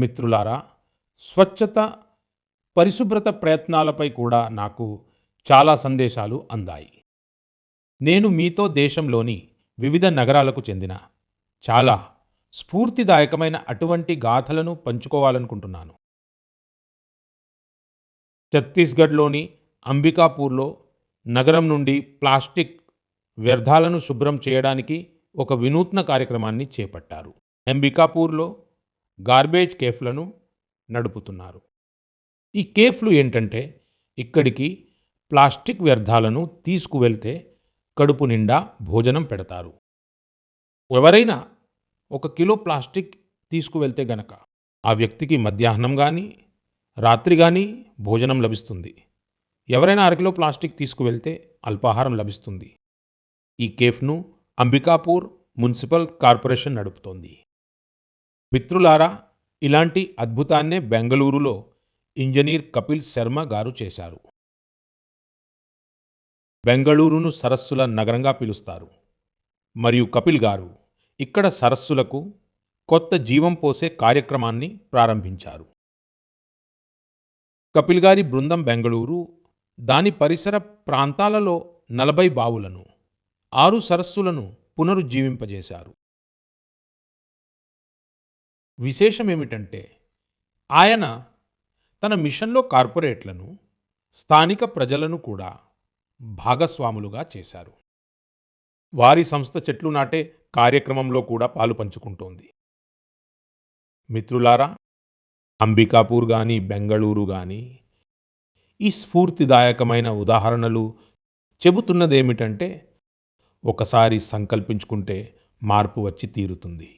మిత్రులారా స్వచ్ఛత పరిశుభ్రత ప్రయత్నాలపై కూడా నాకు చాలా సందేశాలు అందాయి. నేను మీతో దేశంలోని వివిధ నగరాలకు చెందిన చాలా స్ఫూర్తిదాయకమైన అటువంటి గాథలను పంచుకోవాలనుకుంటున్నాను. ఛత్తీస్గఢ్లోని అంబికాపూర్లో నగరం నుండి ప్లాస్టిక్ వ్యర్థాలను శుభ్రం చేయడానికి ఒక వినూత్న కార్యక్రమాన్ని చేపట్టారు. అంబికాపూర్లో గార్బేజ్ కేఫ్లను నడుపుతున్నారు. ఈ కేఫ్లు ఏంటంటే ఇక్కడికి ప్లాస్టిక్ వ్యర్థాలను తీసుకువెళ్తే కడుపు నిండా భోజనం పెడతారు. ఎవరైనా ఒక కిలో ప్లాస్టిక్ తీసుకువెళ్తే గనక ఆ వ్యక్తికి మధ్యాహ్నం కానీ రాత్రి కానీ భోజనం లభిస్తుంది. ఎవరైనా అరకిలో ప్లాస్టిక్ తీసుకువెళ్తే అల్పాహారం లభిస్తుంది. ఈ కేఫ్ను అంబికాపూర్ మున్సిపల్ కార్పొరేషన్ నడుపుతోంది. మిత్రులారా ఇలాంటి అద్భుతాన్నే బెంగళూరులో ఇంజనీర్ కపిల్ శర్మ గారు చేశారు. బెంగళూరును సరస్సుల నగరంగా పిలుస్తారు. మరియు కపిల్ గారు ఇక్కడ సరస్సులకు కొత్త జీవం పోసే కార్యక్రమాన్ని ప్రారంభించారు. కపిల్ గారి బృందం బెంగళూరు దాని పరిసర ప్రాంతాలలో నలభై బావులను ఆరు సరస్సులను పునరుజ్జీవింపజేశారు. విశేషం ఏమిటంటే ఆయన తన మిషన్లో కార్పొరేట్లను స్థానిక ప్రజలను కూడా భాగస్వాములుగా చేశారు. వారి సంస్థ చెట్లు నాటే కార్యక్రమంలో కూడా పాలు పంచుకుంటోంది. మిత్రులారా అంబికాపూర్ కానీ బెంగళూరు కానీ ఈ స్ఫూర్తిదాయకమైన ఉదాహరణలు చెబుతున్నదేమిటంటే ఒకసారి సంకల్పించుకుంటే మార్పు వచ్చి తీరుతుంది.